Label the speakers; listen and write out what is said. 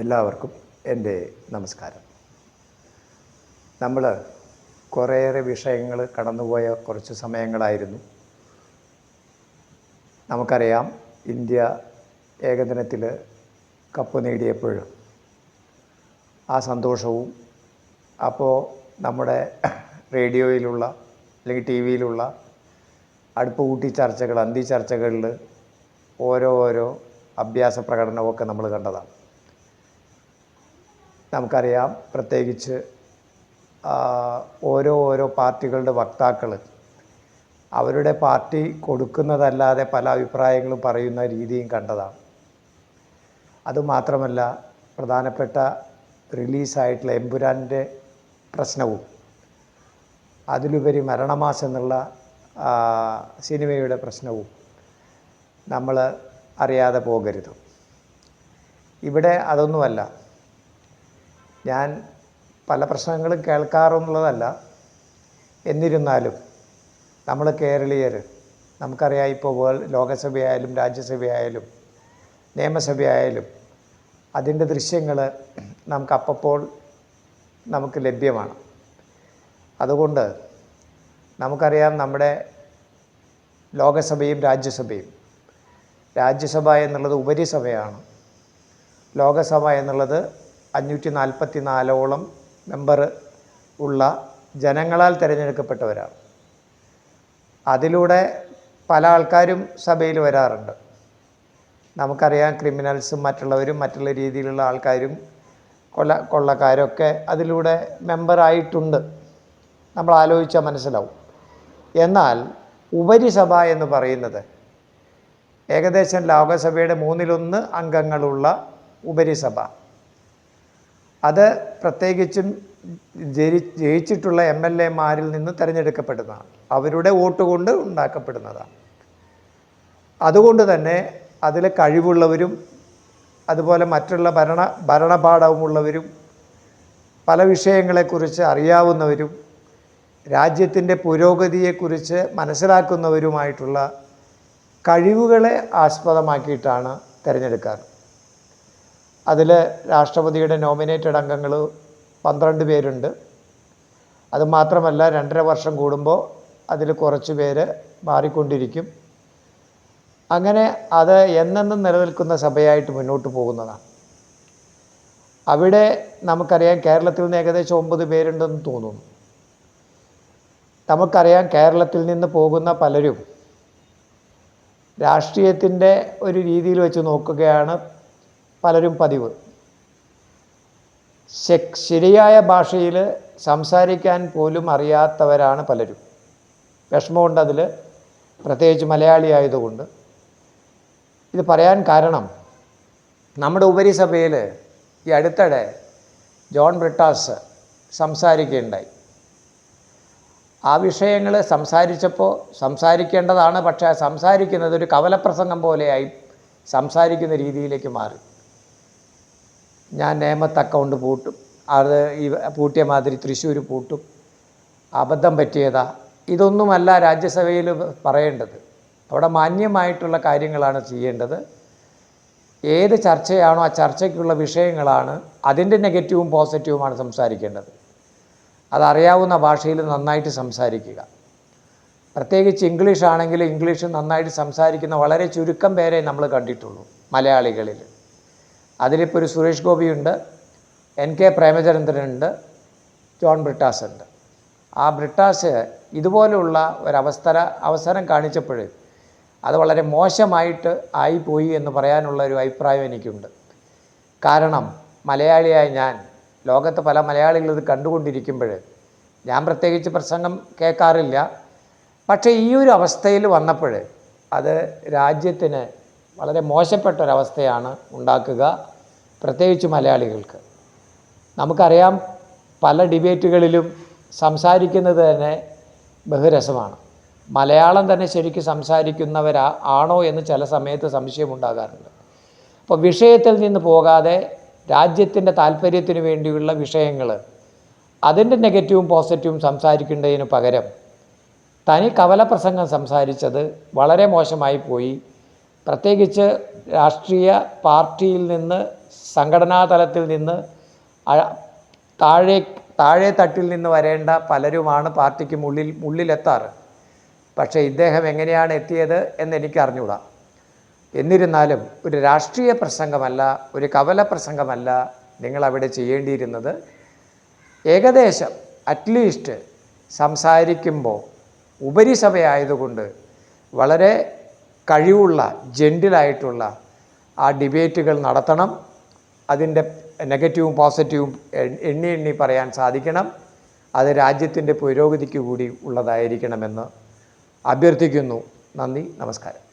Speaker 1: എല്ലാവർക്കും എന്റെ നമസ്കാരം. നമ്മൾ കുറേയേറെ വിഷയങ്ങൾ കടന്നുപോയ കുറച്ച് സമയങ്ങളായിരുന്നു. നമുക്കറിയാം ഇന്ത്യ ഏകദിനത്തിൽ കപ്പ് നേടിയപ്പോൾ ആ സന്തോഷവും അപ്പോൾ നമ്മുടെ റേഡിയോയിലുള്ള അല്ലെങ്കിൽ ടി വിയിലുള്ള അടുപ്പ് കൂട്ടി ചർച്ചകൾ അന്തി ചർച്ചകളിൽ ഓരോ ഓരോ അഭ്യാസ പ്രകടനമൊക്കെ നമ്മൾ കണ്ടതാണ്. നമുക്കറിയാം പ്രത്യേകിച്ച് ഓരോ ഓരോ പാർട്ടികളുടെ വക്താക്കൾ അവരുടെ പാർട്ടി കൊടുക്കുന്നതല്ലാതെ പല അഭിപ്രായങ്ങളും പറയുന്ന രീതിയും കണ്ടതാണ്. അതുമാത്രമല്ല പ്രധാനപ്പെട്ട റിലീസായിട്ടുള്ള എമ്പുരാന്റെ പ്രശ്നവും അതിലുപരി മരണമാസം എന്നുള്ള സിനിമയുടെ പ്രശ്നവും നമ്മൾ അറിയാതെ പോകരുത്. ഇവിടെ അതൊന്നുമല്ല ഞാൻ പല പ്രശ്നങ്ങളും കേൾക്കാറുള്ളതല്ല എന്നിരുന്നാലും നമ്മൾ കേരളീയർ നമുക്കറിയാം ഇപ്പോൾ വേൾഡ് ലോകസഭയായാലും രാജ്യസഭയായാലും നിയമസഭയായാലും അതിന്റെ ദൃശ്യങ്ങൾ നമുക്ക് അപ്പപ്പോൾ നമുക്ക് ലഭ്യമാണ്. അതുകൊണ്ട് നമുക്കറിയാം നമ്മുടെ ലോകസഭയും രാജ്യസഭയും. രാജ്യസഭ എന്നുള്ളത് ഉപരിസഭയാണ്. ലോകസഭ എന്നുള്ളത് അഞ്ഞൂറ്റി നാൽപ്പത്തി നാലോളം മെമ്പർ ഉള്ള ജനങ്ങളാൽ തിരഞ്ഞെടുക്കപ്പെട്ടവരാണ്. അതിലൂടെ പല ആൾക്കാരും സഭയിൽ വരാറുണ്ട്. നമുക്കറിയാം ക്രിമിനൽസും മറ്റുള്ളവരും മറ്റുള്ള രീതിയിലുള്ള ആൾക്കാരും കൊള്ള കൊള്ളക്കാരൊക്കെ അതിലൂടെ മെമ്പറായിട്ടുണ്ട് നമ്മൾ ആലോചിച്ചാൽ മനസ്സിലാവും. എന്നാൽ ഉപരിസഭ എന്ന് പറയുന്നത് ഏകദേശം ലോകസഭയുടെ മൂന്നിലൊന്ന് അംഗങ്ങളുള്ള ഉപരിസഭ. അത് പ്രത്യേകിച്ചും ജയി ജയിച്ചിട്ടുള്ള എം എൽ എമാരിൽ നിന്ന് തിരഞ്ഞെടുക്കപ്പെടുന്നതാണ്. അവരുടെ വോട്ട് കൊണ്ട് ഉണ്ടാക്കപ്പെടുന്നതാണ്. അതുകൊണ്ട് തന്നെ അതിൽ കഴിവുള്ളവരും അതുപോലെ മറ്റുള്ള ഭരണ ഭരണപാഠവുമുള്ളവരും പല വിഷയങ്ങളെക്കുറിച്ച് അറിയാവുന്നവരും രാജ്യത്തിന്റെ പുരോഗതിയെക്കുറിച്ച് മനസ്സിലാക്കുന്നവരുമായിട്ടുള്ള കഴിവുകളെ ആസ്പദമാക്കിയിട്ടാണ് തിരഞ്ഞെടുക്കാറ്. അതിൽ രാഷ്ട്രപതിയുടെ നോമിനേറ്റഡ് അംഗങ്ങൾ പന്ത്രണ്ട് പേരുണ്ട്. അതുമാത്രമല്ല രണ്ടര വർഷം കൂടുമ്പോൾ അതിൽ കുറച്ച് പേര് മാറിക്കൊണ്ടിരിക്കും. അങ്ങനെ അത് എന്നെന്നും നിലനിൽക്കുന്ന സഭയായിട്ട് മുന്നോട്ട് പോകുന്നതാണ് അവിടെ നമുക്കറിയാം കേരളത്തിൽ നിന്ന് ഏകദേശം ഒമ്പത് പേരുണ്ടെന്ന് തോന്നുന്നു. നമുക്കറിയാം കേരളത്തിൽ നിന്ന് പോകുന്ന പലരും രാഷ്ട്രീയത്തിന്റെ ഒരു രീതിയിൽ വെച്ച് നോക്കുകയാണ് പലരും പതിവ്. ശരിയായ ഭാഷയിൽ സംസാരിക്കാൻ പോലും അറിയാത്തവരാണ് പലരും. വിഷമമുണ്ട് അതിൽ പ്രത്യേകിച്ച് മലയാളി ആയതുകൊണ്ട്. ഇത് പറയാൻ കാരണം നമ്മുടെ ഉപരിസഭയിൽ ഈ അടുത്തിടെ ജോൺ ബ്രിട്ടാസ് സംസാരിക്കുകയുണ്ടായി. ആ വിഷയങ്ങൾ സംസാരിച്ചപ്പോൾ സംസാരിക്കേണ്ടതാണ് പക്ഷേ സംസാരിക്കുന്നത് ഒരു കവലപ്രസംഗം പോലെയായി സംസാരിക്കുന്ന രീതിയിലേക്ക് മാറി. ഞാൻ നേമത്ത് അക്കൗണ്ട് പൂട്ടും. അത് ഈ പൂട്ടിയ മാതിരി തൃശ്ശൂർ പൂട്ടും. അബദ്ധം പറ്റിയതാ. ഇതൊന്നുമല്ല രാജ്യസഭയിൽ പറയേണ്ടത്. അവിടെ മാന്യമായിട്ടുള്ള കാര്യങ്ങളാണ് ചെയ്യേണ്ടത്. ഏത് ചർച്ചയാണോ ആ ചർച്ചയ്ക്കുള്ള വിഷയങ്ങളാണ് അതിന്റെ നെഗറ്റീവും പോസിറ്റീവുമാണ് സംസാരിക്കേണ്ടത്. അതറിയാവുന്ന ഭാഷയിൽ നന്നായിട്ട് സംസാരിക്കുക. പ്രത്യേകിച്ച് ഇംഗ്ലീഷ് ആണെങ്കിൽ ഇംഗ്ലീഷ് നന്നായിട്ട് സംസാരിക്കുന്ന വളരെ ചുരുക്കം പേരെ നമ്മൾ കണ്ടിട്ടുള്ളൂ മലയാളികളിൽ. അതിലിപ്പോൾ ഒരു സുരേഷ് ഗോപിയുണ്ട് എൻ കെ പ്രേമചന്ദ്രനുണ്ട് ജോൺ ബ്രിട്ടാസ് ഉണ്ട് ആ ബ്രിട്ടാസ് ഇതുപോലുള്ള ഒരവസര അവസരം കാണിച്ചപ്പോൾ അത് വളരെ മോശമായിട്ട് ആയിപ്പോയി എന്ന് പറയാനുള്ള ഒരു അഭിപ്രായം എനിക്കുണ്ട്. കാരണം മലയാളിയായ ഞാൻ ലോകത്ത് പല മലയാളികൾ ഇത് കണ്ടുകൊണ്ടിരിക്കുമ്പോൾ ഞാൻ പ്രത്യേകിച്ച് പ്രസംഗം കേൾക്കാറില്ല. പക്ഷേ ഈ ഒരു അവസ്ഥയിൽ വന്നപ്പോൾ അത് രാജ്യത്തിന് വളരെ മോശപ്പെട്ട ഒരവസ്ഥയാണ് ഉണ്ടാക്കുക പ്രത്യേകിച്ച് മലയാളികൾക്ക്. നമുക്കറിയാം പല ഡിബേറ്റുകളിലും സംസാരിക്കുന്നത് തന്നെ ബഹുരസമാണ്. മലയാളം തന്നെ ശരിക്കും സംസാരിക്കുന്നവരാ ആണോ എന്ന് ചില സമയത്ത് സംശയമുണ്ടാകാറുണ്ട്. അപ്പോൾ വിഷയത്തിൽ നിന്ന് പോകാതെ രാജ്യത്തിന്റെ താല്പര്യത്തിന് വേണ്ടിയുള്ള വിഷയങ്ങൾ അതിന്റെ നെഗറ്റീവും പോസിറ്റീവും സംസാരിക്കേണ്ടതിന് പകരം തനി കവല പ്രസംഗം സംസാരിച്ചത് വളരെ മോശമായി പോയി. പ്രത്യേകിച്ച് രാഷ്ട്രീയ പാർട്ടിയിൽ നിന്ന് സംഘടനാ തലത്തിൽ നിന്ന് താഴെ താഴെ തട്ടിൽ നിന്ന് വരേണ്ട പലരുമാണ് പാർട്ടിക്ക് മുള്ളിൽ മുള്ളിലെത്താറ്. പക്ഷേ ഇദ്ദേഹം എങ്ങനെയാണ് എത്തിയത് എന്ന് എനിക്ക് അറിഞ്ഞുകൂടാ എന്നിരുന്നാലും ഒരു രാഷ്ട്രീയ പ്രസംഗമല്ല ഒരു കവല പ്രസംഗമല്ല നിങ്ങളവിടെ ചെയ്യേണ്ടിയിരുന്നത്. ഏകദേശം അറ്റ്ലീസ്റ്റ് സംസാരിക്കുമ്പോൾ ഉപരിസഭയായതുകൊണ്ട് വളരെ കഴിവുള്ള ജെന്റിലായിട്ടുള്ള ആ ഡിബേറ്റുകൾ നടത്തണം. അതിന്റെ നെഗറ്റീവും പോസിറ്റീവും എണ്ണി എണ്ണി പറയാൻ സാധിക്കണം. അത് രാജ്യത്തിന്റെ പുരോഗതിക്ക് കൂടി ഉള്ളതായിരിക്കണമെന്ന് അഭ്യർത്ഥിക്കുന്നു. നന്ദി നമസ്കാരം.